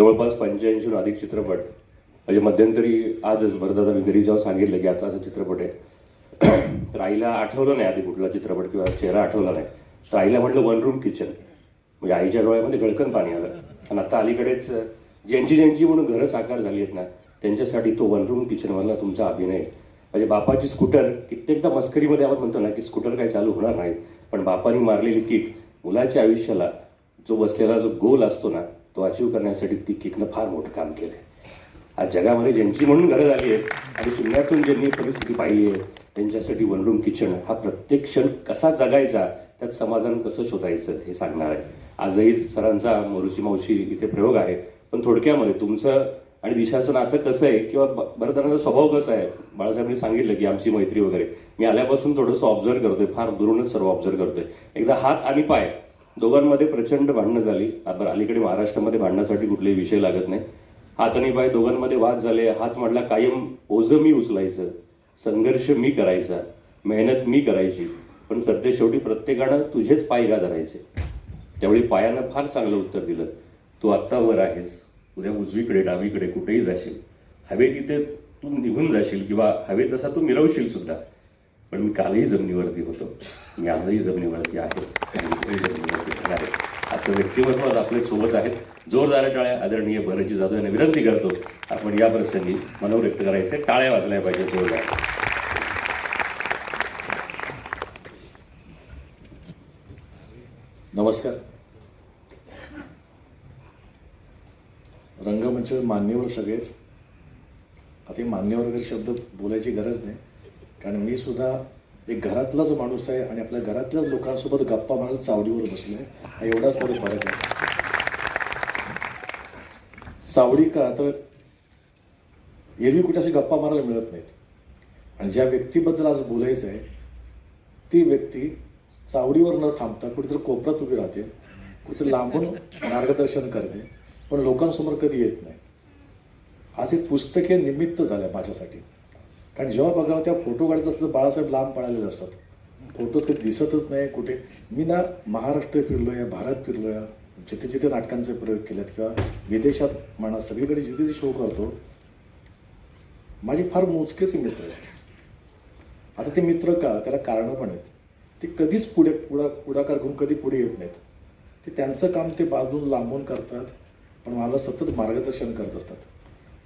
जवळपास पंच्याऐंशीहून अधिक चित्रपट म्हणजे मध्यंतरी आजच भरदादा मी घरी जाऊन सांगितलं की आता असा चित्रपट आहे. तर आईला आठवलं नाही आधी कुठला चित्रपट किंवा चेहरा आठवला नाही. तर आईला म्हटलं वन रूम किचन म्हणजे आईच्या डोळ्यामध्ये गळकन पाणी आलं. आणि आता अलीकडेच ज्यांची ज्यांची म्हणून घरं साकार झाली आहेत ना त्यांच्यासाठी तो वन रूम किचनमधला तुमचा अभिनय. म्हणजे बापाची स्कूटर कित्येकदा मस्करीमध्ये आपण म्हणतो ना की स्कूटर काही चालू होणार नाही. पण बापानी मारलेली किक मुलाच्या आयुष्याला जो बसलेला जो गोल असतो ना तो अचीव करण्यासाठी ती किकनं फार मोठं काम केलं आहे आज जगामध्ये ज्यांची म्हणून घरं झाली आहे आणि शून्यातून ज्यांनी परिस्थिती पाहिली आहे त्यांच्यासाठी वनरूम किचन हा प्रत्येक क्षण कसा जगायचा त्यात समाधान कसं शोधायचं हे सांगणार आहे. आजही सरांचा मोरुची मावशी इथे प्रयोग आहे पण थोडक्यामध्ये तुमचं आणि दिशाचं नातं कसं आहे किंवा भरतानाचा स्वभाव कसा आहे? बाळासाहेबांनी सांगितलं की आमची मैत्री वगैरे. मी आल्यापासून थोडंसं ऑब्झर्व करतोय फार दुरूनच सर्व ऑब्झर्व करतोय. एकदा हात आणि पाय दोघांमध्ये प्रचंड भांडणं झाली. बरं अलीकडे महाराष्ट्रामध्ये भांडण्यासाठी कुठलेही विषय लागत नाही. हात आणि पाय दोघांमध्ये वाद झाले. हाच म्हटला कायम ओझं मी उचलायचं संघर्ष मी करायचा मेहनत मी करायची पण सरते शेवटी प्रत्येकानं तुझेच पाय का धरायचे त्यावेळी पायानं फार चांगलं उत्तर दिलं. तू आत्ता वर आहेस. उद्या उजवीकडे डावीकडे कुठेही जाशील. हवे तिथे तू निघून जाशील किंवा हवे तसा तू मिरवशील सुद्धा. पण मी कालही जमिनीवरती होतो. मी आजही जमिनीवरती आहे आणि जमिनीवरती आहे. असं व्यक्तिमत्व आज आपल्यासोबत आहेत. जोरदार टाळ्या आदरणीय भरतजी जाधव यांना विनंती करतो. आपण या प्रसंगी मनोर व्यक्त करायचे. टाळ्या वाजल्या पाहिजे जोरदार. नमस्कार. रंगमंच मान्यवर सगळेच. आता हे मान्यवर वगैरे शब्द बोलायची गरज नाही. कारण मी सुद्धा एक घरातलाच माणूस आहे आणि आपल्या घरातल्याच लोकांसोबत गप्पा मारत चावडीवर बसलो आहे हा एवढाच फरक फरक आहे. चावडी का तर एरवी कुठे अशी गप्पा मारायला मिळत नाहीत. आणि ज्या व्यक्तीबद्दल आज बोलायचं आहे ती व्यक्ती चावडीवर न थांबता कुठेतरी कोपऱ्यात उभी राहते कुठेतरी लांबून मार्गदर्शन करते पण लोकांसमोर कधी येत नाही. आज हे पुस्तके निमित्त झालं माझ्यासाठी. कारण जेव्हा बघावं त्या फोटो काढत असतं बाळासाहेब लांब पळालेले असतात. फोटो ते दिसतच नाही कुठे. मी ना महाराष्ट्र फिरलो आहे भारत फिरलो आहे जिथे जिथे नाटकांचे प्रयोग केलेत किंवा विदेशात म्हणा सगळीकडे जिथे जिथे शो करतो माझे फार मोजकेच मित्र आहेत. आता ते मित्र का त्याला कारणं पण आहेत. ते कधीच पुढे पुढा पुढाकार घेऊन कधी पुढे येत नाहीत. ते त्यांचं काम ते बाजून लांबून करतात पण मला सतत मार्गदर्शन करत असतात.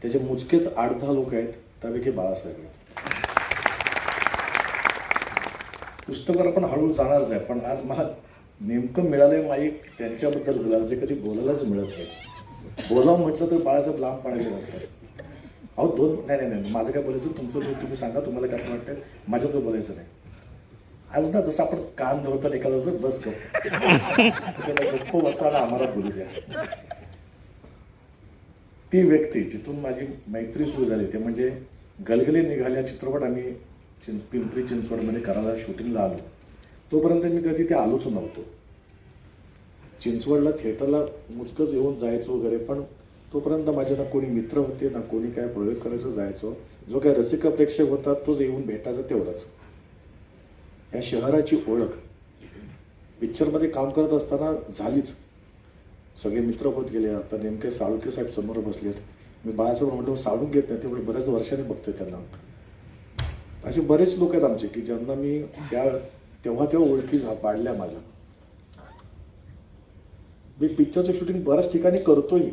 त्याचे मोजकेच आठ दहा लोक आहेत त्यापैकी बाळासाहेब आहेत. पुस्तकावर आपण हळूहळू जाणारच आहे. पण आज मला नेमकं मिळालंय माईक त्यांच्याबद्दल बोलायला जे कधी बोलायलाच मिळत नाही. बोलावं म्हटलं तर बाळासाहेब लांब पडायला असतात अहो दोन नाही नाही नाही माझं काय बोलायचं? तुमचं तुम्ही- तुम्ही सांगा तुम्हाला कसं वाटतं माझ्या तर बोलायचं नाही. आज ना जसं आपण कान धरतो आणि एखादा होतं बस गप्प गप्प बसताना आम्हाला बोलू द्या. ती व्यक्ती जिथून माझी मैत्री सुरू झाली ते म्हणजे गलगले निघाल्या चित्रपट आम्ही चिंच पिंपरी चिंचवडमध्ये करायला शूटिंगला आलो. तोपर्यंत मी कधी ते आलोच नव्हतो. चिंचवडला थिएटरला मुचकच येऊन जायचो वगैरे पण तोपर्यंत माझे ना कोणी मित्र होते ना कोणी काय प्रयोग करायचं जायचो. जो काय रसिक प्रेक्षक होता तोच येऊन भेटायचा तेवढाच. या शहराची ओळख. पिक्चरमध्ये काम करत असताना झालीच. सगळे मित्र होत गेले आता नेमके साळुके साहेब समोर बसलेत. मी बाळासाहेब म्हटलं साळून घेत नाही तेवढे बऱ्याच वर्षाने बघतोय त्यांना. असे बरेच लोक आहेत आमचे की ज्यांना मी त्या तेव्हा तेव्हा ओळखी झा पाडल्या माझ्या. मी पिक्चरचं शूटिंग बऱ्याच ठिकाणी करतोही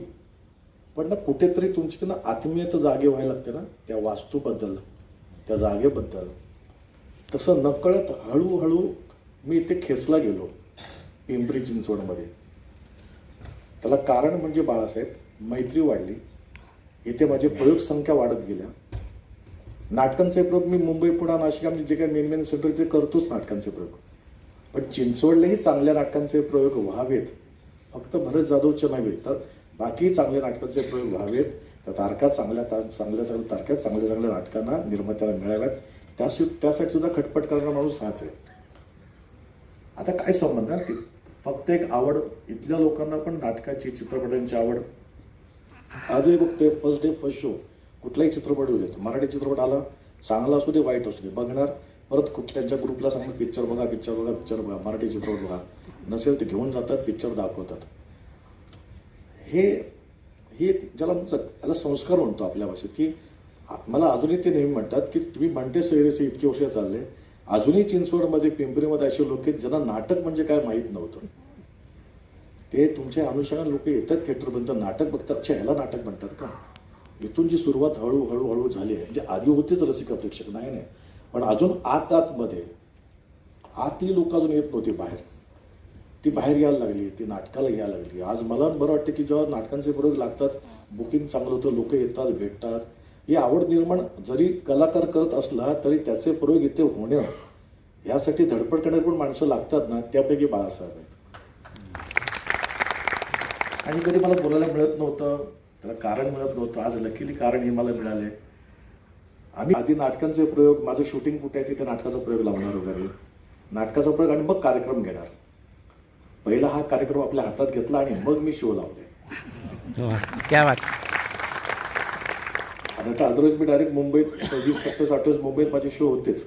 पण ना कुठेतरी तुमची ना आत्मीयता जागे व्हायला लागते ना त्या वास्तूबद्दल त्या जागेबद्दल. तसं नकळत हळूहळू मी इथे खेचला गेलो पिंपरी चिंचवडमध्ये. त्याला कारण म्हणजे बाळासाहेब मैत्री वाढली. इथे माझी प्रयोग संख्या वाढत गेल्या. नाटकांचे प्रयोग मी मुंबई पुणा नाशिक आम्ही जे काही मेन मेन सेंटर ते करतोच नाटकांचे प्रयोग. पण चिंचवडलेही चांगल्या नाटकांचे प्रयोग व्हावेत. फक्त भरत जाधवचे नव्हे तर बाकी चांगल्या नाटकांचे प्रयोग व्हावेत. त्या तारखा चांगल्या तार चांगल्या चांगल्या तारख्यात चांगल्या चांगल्या नाटकांना निर्मात्याला मिळाव्यात. त्यासाठी त्यासाठी सुद्धा खटपट करणारा माणूस हाच आहे. आता काय संबंध ना की फक्त एक आवड इथल्या लोकांना पण नाटकाची चित्रपटांची आवड. आजही बघतोय फर्स्ट डे फर्स्ट शो कुठलाही चित्रपट येऊ देत मराठी चित्रपट आला चांगला असू दे वाईट असू दे बघणार. परत कुठ त्यांच्या ग्रुपला सांगतात पिक्चर बघा पिक्चर बघा पिक्चर बघा मराठी चित्रपट बघा. नसेल ते घेऊन जातात पिक्चर दाखवतात. हे हे ज्याला म्हणतात याला संस्कार म्हणतो आपल्या भाषेत की मला अजूनही ते नेहमी म्हणतात की तुम्ही म्हणते सैरेसे इतके वर्ष चालले. अजूनही चिंचवडमध्ये पिंपरीमध्ये असे लोक आहेत ज्यांना नाटक म्हणजे काय माहीत नव्हतं. ते तुमच्या अनुषंगाने लोक येतात थिएटरपर्यंत नाटक बघतात. अच्छा ह्याला नाटक म्हणतात का? इथून जी सुरुवात हळूहळू हळू झाली आहे म्हणजे आधी होतेच रसिका प्रेक्षक नाही नाही. पण अजून आत आतमध्ये आतली लोक अजून येत नव्हती बाहेर. ती बाहेर यायला लागली ती नाटकाला यायला लागली. आज मला बरं वाटतं की जेव्हा नाटकांचे प्रयोग लागतात बुकिंग चांगलं होतं लोक येतात भेटतात. ही आवड निर्माण जरी कलाकार करत असला तरी त्याचे प्रयोग इथे होणं हो. यासाठी धडपड करणारी पण माणसं लागतात ना त्यापैकी बाळासाहेब आहेत. आणि कधी मला बोलायला मिळत नव्हतं त्याला कारण मिळत नव्हतं. आज लकीली कारण हे मला मिळाले. आम्ही आधी नाटकांचे प्रयोग माझं शूटिंग कुठे आहे तिथे नाटकाचा प्रयोग लावणार वगैरे. नाटकाचा प्रयोग आणि मग कार्यक्रम घेणार. पहिला हा कार्यक्रम आपल्या हातात घेतला आणि मग मी शो लावले. आता अदरवाईज मी डायरेक्ट मुंबईत सव्वीस सत्तावीस अठ्ठावीस मुंबईत माझे शो होतेच.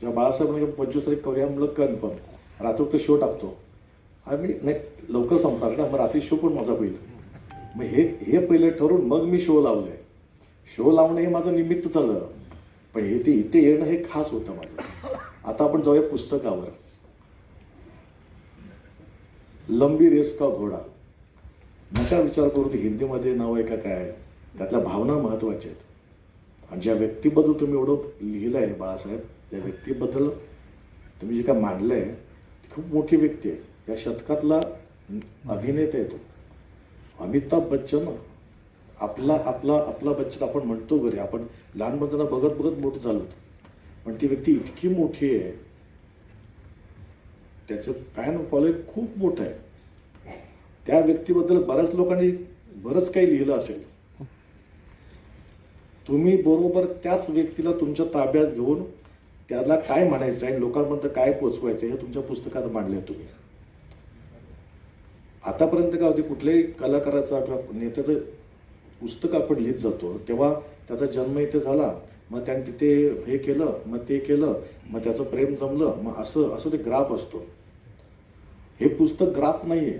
जेव्हा बाळासाहेब म्हणजे पंचवीस तारीख करूया म्हणलं कन्फर्म रात्री तो शो टाकतो. आम्ही नाही लवकर संपणार ना मग रात्री शो पण माझा होईल. मग हे हे पहिले ठरवून मग मी शो लावले. शो लावणं हे माझं निमित्त झालं. पण हे ते इथे येणं हे खास होतं माझं. आता आपण जाऊया पुस्तकावर. लंबी रेस का घोडा? नका विचार करू की हिंदीमध्ये नाव आहे का काय? त्यातल्या भावना महत्त्वाच्या आहेत. आणि ज्या व्यक्तीबद्दल तुम्ही एवढं लिहिलं आहे बाळासाहेब त्या व्यक्तीबद्दल तुम्ही जे काय मांडलं आहे ती खूप मोठी व्यक्ती आहे. या शतकातला अभिनेता आहे तो. अमिताभ बच्चन आपला आपला आपला बच्चन आपण म्हणतो घरी. आपण लहानपणाला बघत बघत मोठं झालो पण ती व्यक्ती इतकी मोठी आहे. त्याचं फॅन फॉलोईंग खूप मोठं आहे. त्या व्यक्तीबद्दल बऱ्याच लोकांनी बरंच काही लिहिलं असेल. तुम्ही बरोबर त्याच व्यक्तीला तुमच्या ताब्यात घेऊन त्याला काय म्हणायचं आहे लोकांपर्यंत काय पोचवायचं हे तुमच्या पुस्तकात मांडले तुम्ही. आतापर्यंत काय होते कुठल्याही कलाकाराचा किंवा नेत्याचं पुस्तक आपण लिहित जातो तेव्हा त्याचा जन्म इथे झाला मग त्याने तिथे हे केलं मग ते केलं मग त्याचं प्रेम जमलं मग असं असं ते ग्राफ असतो. हे पुस्तक ग्राफ नाही आहे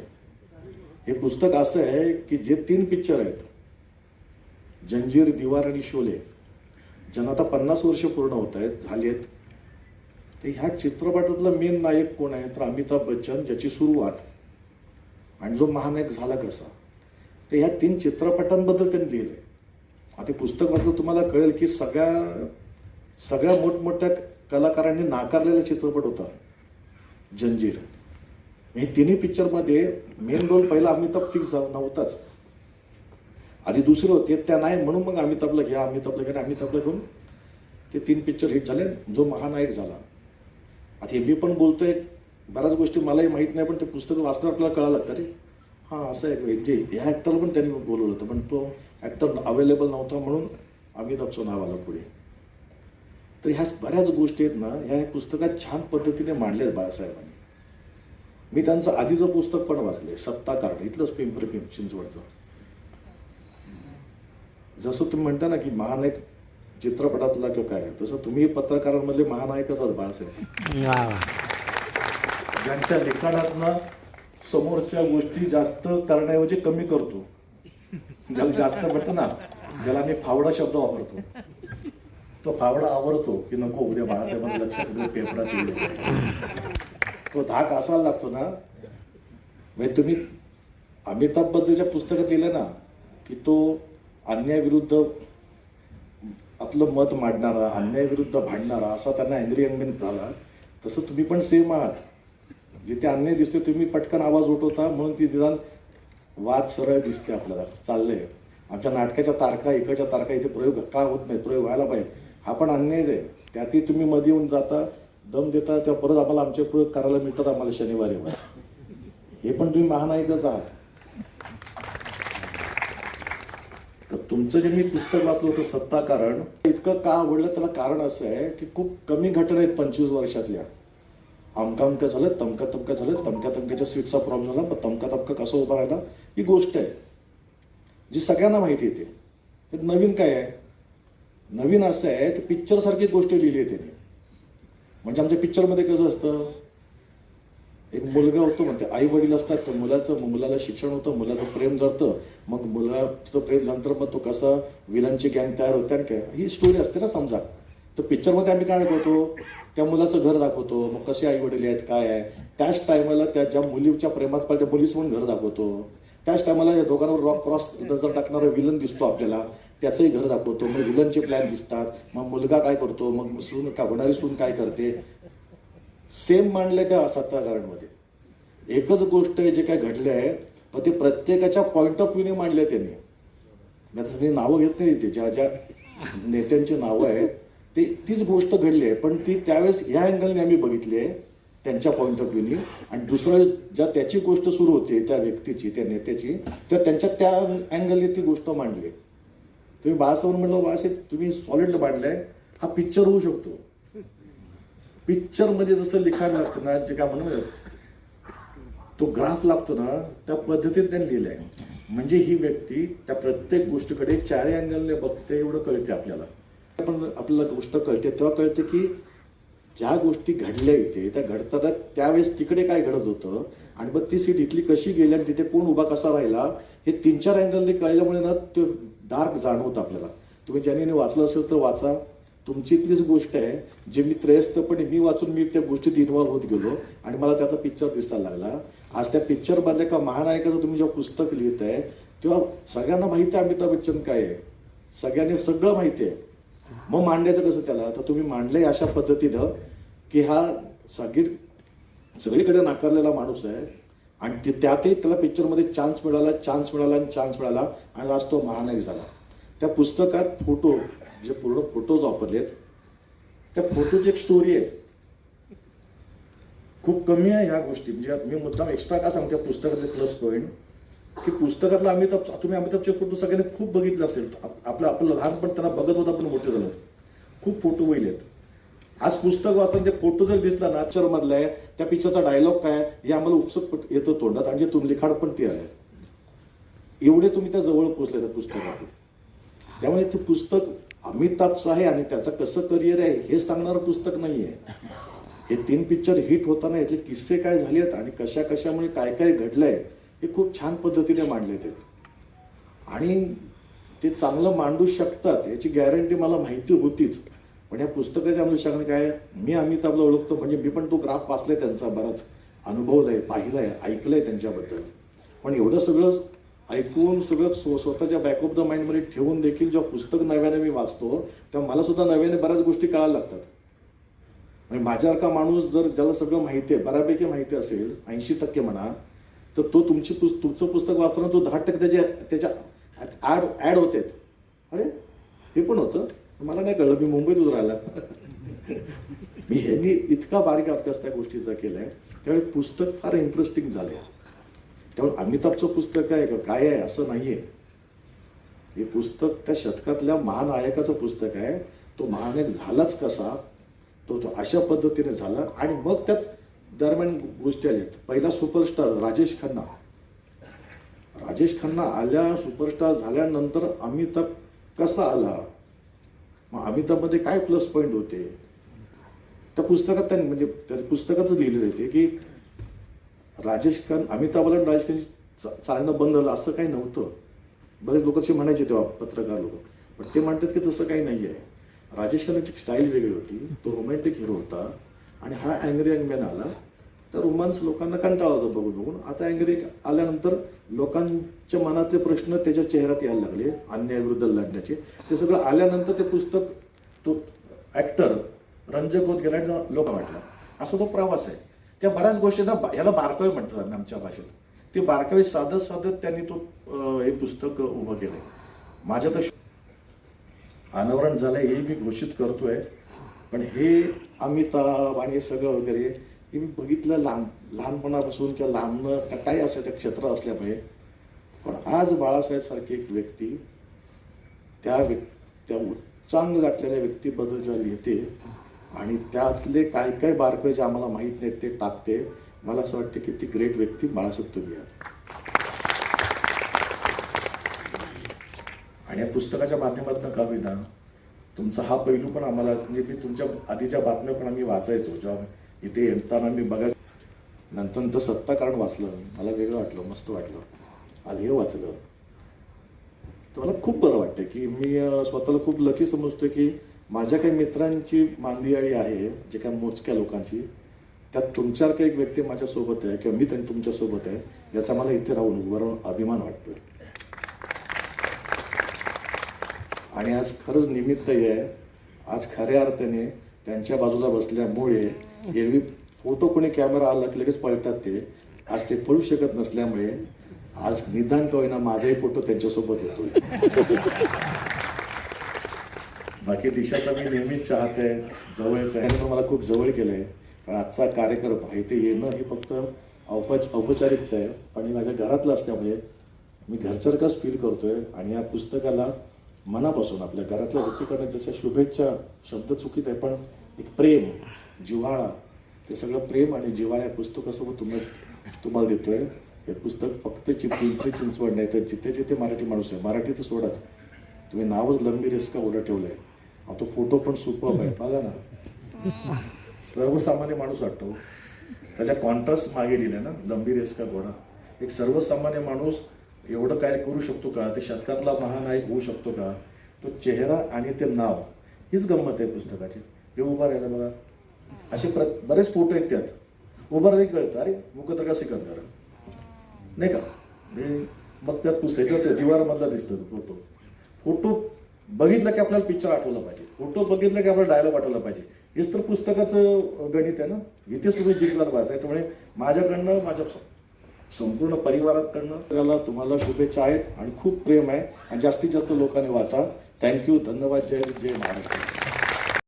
हे पुस्तक असं आहे की जे तीन पिक्चर आहेत. जंजीर दिवार आणि शोले ज्यांना आता पन्नास वर्ष पूर्ण होत आहेत झाली आहेत तर ह्या चित्रपटातला मेन नायक कोण आहे? तर अमिताभ बच्चन ज्याची सुरुवात आणि जो महानायक झाला कसा? तर ह्या तीन चित्रपटांबद्दल त्यांनी लिहिलंय. आता ते पुस्तक वाचलं तुम्हाला कळेल की सगळ्या सगळ्या मोठमोठ्या कलाकारांनी नाकारलेला चित्रपट होता. जंजीर. हे तिन्ही पिक्चरमध्ये मेन रोल पहिला अमिताभ फिक्स नव्हताच. आधी दुसरे होते त्या नाही म्हणून मग अमिताभला घ्या अमिताभला घ्या आणि अमिताभला घेऊन ते तीन पिक्चर हिट झाले जो महानायक झाला. आता हे मी पण बोलतोय बऱ्याच गोष्टी मलाही माहीत नाही पण ते पुस्तकं वाचणं आपल्याला कळायला लागतं रे. हां असं आहे. म्हणजे ह्या ॲक्टरला पण त्यांनी बोलवलं होतं पण तो ॲक्टर अवेलेबल नव्हता म्हणून अमिताभचं नाव आलं पुढे. तर ह्या बऱ्याच गोष्टी आहेत ना ह्या पुस्तकात छान पद्धतीने मांडल्या आहेत बाळासाहेबांनी. मी त्यांचं आधीचं पुस्तक पण वाचले सत्ता कारण इथलंच पिंपरी पिंप चिंचवडचं. जसं तुम्ही म्हणता ना की महानायक चित्रपटातला किंवा काय तसं तुम्ही पत्रकारांमधले महानायकच आहात बाळासाहेब. ज्यांच्या लिखाणातनं समोरच्या गोष्टी जास्त करण्याऐवजी कमी करतो. ज्याला जास्त भेटतं ना ज्याला मी फावडा शब्द वापरतो. तो फावडा आवडतो की नको उद्या बाळासाहेबांचं लक्षात उद्या पेपरात येईल. तो धाक असायला लागतो ना. म्हणजे तुम्ही अमिताभ बद्दलच्या पुस्तकात दिलं ना की तो अन्यायाविरुद्ध आपलं मत मांडणारा अन्यायाविरुद्ध भांडणारा असा त्यांना अँग्री यंगमेन झाला तसं तुम्ही पण सेम आहात. जिथे अन्याय दिसते तुम्ही पटकन आवाज उठवता म्हणून ती निदान वाद सरळ दिसते आपल्याला. चाललंय. आमच्या नाटकाच्या तारखा इकडच्या तारखा इथे प्रयोग का होत नाही प्रयोग व्हायला पाहिजे. हा पण अन्यायच आहे. त्यातही तुम्ही मध्ये येऊन जाता दम देता तेव्हा परत आम्हाला आमचे प्रयोग करायला मिळतात आम्हाला शनिवारी. हे पण तुम्ही महानायकच आहात. तर तुमचं जे मी पुस्तक वाचलं होतं सत्ता कारण इतकं का आवडलं? त्याला कारण असं आहे की खूप कमी घटना आहेत पंचवीस वर्षातल्या. आमका अमका झालं तमका तमका झालं तमक्या तमक्याच्या सीटचा प्रॉब्लेम झाला पण तमका तमका कसं उभा राहिला? ही गोष्ट आहे जी सगळ्यांना माहिती येते तर नवीन काय आहे? नवीन असं आहे तर पिक्चरसारखी गोष्ट लिहिली आहे त्याने. म्हणजे आमच्या पिक्चरमध्ये कसं असतं? एक मुलगा होतो म्हणते आई वडील असतात तर मुलाचं मुलाला शिक्षण होतं मुलाचं प्रेम जातं मग मुलाचं प्रेम झाल्यानंतर मग तो कसा विलनची गँग तयार होते आणि काय? ही स्टोरी असते ना समजा. तर पिक्चरमध्ये आम्ही काय दाखवतो? त्या मुलाचं घर दाखवतो. मग कसे आई वडील आहेत काय आहे? त्याच टायमाला त्या ज्या मुलीच्या प्रेमात पाहिजे त्या मुलीचं पण घर दाखवतो. त्याच टायमाला या दोघांवर रॉक क्रॉस नजर टाकणारा विलन दिसतो आपल्याला. त्याचंही घर दाखवतो. मग विलनचे प्लॅन दिसतात. मग मुलगा काय करतो? मग सून का होणारी सून काय करते? सेम मांडलं त्या सत्याकारणमध्ये एकच गोष्ट आहे जे काय घडलं आहे पण ते प्रत्येकाच्या पॉईंट ऑफ व्ह्यूने मांडले त्यांनी. मी आता सगळी नावं घेत नाही ते. ज्या ज्या नेत्यांची नावं आहेत ते तीच गोष्ट घडली आहे. पण ती त्यावेळेस ह्या अँगलने आम्ही बघितली आहे त्यांच्या पॉईंट ऑफ व्ह्यूनी आणि दुसरं ज्या त्याची गोष्ट सुरू होते त्या व्यक्तीची त्या नेत्याची तर त्यांच्या त्या अँगलने ती गोष्ट मांडली. तुम्ही बाळासाहेब म्हणलं बाळासाहेब तुम्ही सॉलिड मांडलाय. हा पिक्चर होऊ शकतो. पिक्चरमध्ये जसं लिखाण लागतं ना जे काय म्हणून तो ग्राफ लागतो ना त्या पद्धतीत त्यांनी लिहिलंय. म्हणजे ही व्यक्ती त्या प्रत्येक गोष्टीकडे चारही अँगलने बघते एवढं कळते आपल्याला. पण आपल्याला गोष्ट कळते तेव्हा कळते की ज्या गोष्टी घडल्या इथे त्या घडताना त्यावेळेस तिकडे काय घडत होतं? आणि मग ती सीट इथली कशी गेली आणि तिथे कोण उभा कसा राहिला? हे तीन चार अँगलने कळल्यामुळे ना ते डार्क जाणवतं आपल्याला. तुम्ही ज्याने वाचलं असेल तर वाचा. तुमची इथलीच गोष्ट आहे जे मी त्रयस्थपणे मी वाचून मी त्या गोष्टीत इन्व्हॉल्व्ह होत गेलो आणि मला त्याचा पिक्चर दिसायला लागला. आज त्या पिक्चर मधल्या का महानायकाचं तुम्ही जेव्हा पुस्तक लिहित आहे तेव्हा सगळ्यांना माहिती आहे अमिताभ बच्चन काय आहे? सगळ्यांनी सगळं माहिती आहे. मग मांडायचं कसं त्याला? तर तुम्ही मांडलंय अशा पद्धतीनं की हा सगळी सगळीकडे नाकारलेला माणूस आहे आणि ते त्यातही त्याला पिक्चरमध्ये चान्स मिळाला चान्स मिळाला आणि चान्स मिळाला आणि आज तो महानायक झाला. त्या पुस्तकात फोटो जे पूर्ण फोटोज वापरलेत त्या फोटोची एक स्टोरी आहे. खूप कमी आहे ह्या गोष्टी. म्हणजे मी मुद्दाम एक्स्ट्रा का सांगतो पुस्तकाचे प्लस पॉईंट की पुस्तकातला अमिताभ तुम्ही अमिताभचे फोटो सगळ्यांनी खूप बघितले असेल. आप- आपलं आपलं लहानपण त्यांना बघत होता पण मोठे झालं खूप फोटो वहिले आज पुस्तक वाचताना ते फोटो जर दिसला ना पिक्चर आहे त्या पिक्चरचा डायलॉग काय हे आम्हाला उपसक पट- येतं तोंडात. आणि जे तुम्ही लिखाण पण ते आहे एवढे तुम्ही त्या जवळ पोहोचले त्या पुस्तकातून. त्यामुळे ते पुस्तक अमिताभचं आहे आणि त्याचं कसं करिअर आहे हे सांगणारं पुस्तक नाही आहे हे तीन पिक्चर हिट होताना याचे किस्से काय झाले आहेत आणि कशा कशामुळे काय काय घडलंय हे खूप छान पद्धतीने मांडले ते. आणि ते चांगलं मांडू शकतात याची गॅरंटी मला माहिती होतीच. पण या पुस्तकाच्या अनुषंगाने काय मी अमिताभला ओळखतो म्हणजे मी पण तो ग्राफ वाचलाय त्यांचा बराच अनुभवलाय पाहिलाय ऐकलंय त्यांच्याबद्दल. पण एवढं सगळं ऐकून सगळं स्व- स्वतःच्या बॅक ऑफ द माइंडमध्ये ठेवून देखील जेव्हा पुस्तक नव्याने मी वाचतो तेव्हा मला सुद्धा नव्याने बऱ्याच गोष्टी कळायला लागतात. म्हणजे माझ्यासारखा माणूस जर ज्याला सगळं माहिती आहे बऱ्यापैकी माहिती असेल ऐंशी टक्के म्हणा तर तो तुमची पुस्त तुमचं पुस्तक वाचताना तो दहा टक्के त्याच्या त्याच्या ॲड ॲड होते. अरे हे पण होतं. मला नाही कळलं मी मुंबईतच राहिला. मी ह्यांनी इतका बारीक अभ्यास त्या गोष्टीचा केलाय. त्यावेळी पुस्तक फार इंटरेस्टिंग झाले त्यामुळे अमिताभचं पुस्तक आहे का? काय आहे? असं नाही आहे हे पुस्तक त्या शतकातल्या महानायकाचं पुस्तक आहे. तो महानायक झालाच कसा? तो तो अशा पद्धतीने झाला. आणि मग त्यात दरम्यान गोष्टी आल्यात पहिला सुपरस्टार राजेश खन्ना. राजेश खन्ना आल्या सुपरस्टार झाल्यानंतर अमिताभ कसा आला? मग अमिताभमध्ये काय प्लस पॉईंट होते? त्या पुस्तकात त्यांनी म्हणजे त्या पुस्तकातच लिहिलेलं आहे की राजेश खान अमिताभला आणि राजेश खानची चा- चालणं बंद झालं असं काही नव्हतं. बरेच लोक असे म्हणायचे तेव्हा पत्रकार लोक. पण ते म्हणतात की तसं काही नाही आहे राजेश खन्नाची स्टाईल वेगळी होती. तो रोमॅन्टिक हिरो होता. आणि हा अँग्री यंगमॅन आला. तर रोमांस लोकांना कंटाळा होता बघून बघून. आता अँग्री आल्यानंतर लोकांच्या मनातले प्रश्न त्याच्या चेहऱ्यात यायला लागले अन्यायाविरुद्ध लढण्याचे. ते सगळं आल्यानंतर ते पुस्तक तो ऍक्टर रंजक होत गेला आणि लोक वाटला. असा तो प्रवास आहे. त्या बऱ्याच गोष्टींना याला बारकावे म्हणतात आमच्या भाषेत. ते बारकावे साधत साधत त्यांनी तो हे पुस्तक उभं केलंय. माझ्या तर अनावरण झालंय हे मी घोषित करतोय. पण हे अमिताभ आणि हे सगळं वगैरे हे मी बघितलं लहान लहानपणापासून किंवा लांबणं का काही असं त्या क्षेत्रात असल्यामुळे पण आज बाळासाहेबसारखी एक व्यक्ती त्या व्यक् त्या उच्चांग गाठलेल्या व्यक्तीबद्दल जेव्हा लिहिते आणि त्यातले काय काय बारकावे जे आम्हाला माहीत नाहीत ते टाकते मला असं वाटतं की ती ग्रेट व्यक्ती बाळासाहेब तुम्ही आहात. आणि या पुस्तकाच्या माध्यमातून का होईना तुमचा हा पैलू पण आम्हाला म्हणजे मी तुमच्या आधीच्या बातम्या पण आम्ही वाचायचो जेव्हा इथे येताना मी बघा नंतर नंतर सत्ताकारण वाचलं. मला वेगळं वाटलं मस्त वाटलं. आज हे वाचलं. तर मला खूप बरं वाटतं की मी स्वतःला खूप लकी समजतो की माझ्या काही मित्रांची मांदियाळी आहे जे काही मोजक्या लोकांची त्यात तुमच्यावर एक व्यक्ती माझ्यासोबत आहे किंवा मी त्यांनी तुमच्यासोबत आहे याचा मला इथे राहून उभं राहून अभिमान वाटतोय. आणि आज खरंच निमित्तही आहे. आज खऱ्या अर्थाने त्यांच्या बाजूला बसल्यामुळे एरवी फोटो कोणी कॅमेरा आला की लगेच पळतात ते. आज ते पळू शकत नसल्यामुळे आज निदान का होईना माझाही फोटो त्यांच्यासोबत येतोय. बाकी दिशाचा मी नेहमीच चाहत. आहे जवळच आहे मला खूप जवळ केलं आहे पण आजचा कार्यक्रम आहे ते येणं ही फक्त औपच औपचारिकता आहे. पण माझ्या घरातलं असल्यामुळे मी घरच्यासारखाच फील करतोय. आणि या पुस्तकाला मनापासून आपल्या घरातल्या व्यक्तीकडनं जशा शुभेच्छा शब्द चुकीच आहे पण एक प्रेम जिव्हाळा ते सगळं प्रेम आणि जिव्हाळा या पुस्तकासोबत तुम्ही तुम्हाला देतोय. हे पुस्तक फक्त चि पिंपरी चिंचवड नाही तर जिथे जिथे मराठी माणूस आहे मराठी तर सोडाच. तुम्ही नावच लंबी रेस्का उडं ठेवलंय? आहे तो फोटो पण सुपर आहे बघा ना. सर्वसामान्य माणूस वाटतो. त्याच्या कॉन्ट्रास्ट मागे लिहिलं ना लंबी रेस्का घोडा. एक सर्वसामान्य माणूस एवढं काय करू शकतो का? ते शतकातला महानायक होऊ शकतो का? तो चेहरा आणि ते नाव हीच गंमत आहे पुस्तकाची. हे उभा राहिला बघा. असे प्र बरेच फोटो आहेत त्यात. उभं राहिले कळतं. अरे मुकत्र का सिकंदर नाही का? हे मग त्यात पुस्तक दिवारमधला दिवारामधला दिसतो फोटो. फोटो बघितला की आपल्याला पिक्चर आठवला पाहिजे. फोटो बघितला की आपल्याला डायलॉग आठवला पाहिजे. हेच तर पुस्तकाचं गणित आहे ना? इथेच तुम्ही जिंकला पाहिजे त्यामुळे माझ्याकडनं माझ्या संपूर्ण परिवाराकडनं त्याला तुम्हाला शुभेच्छा आहेत आणि खूप प्रेम आहे. आणि जास्तीत जास्त लोकांनी वाचा थँक्यू धन्यवाद. जय जय महाराष्ट्र.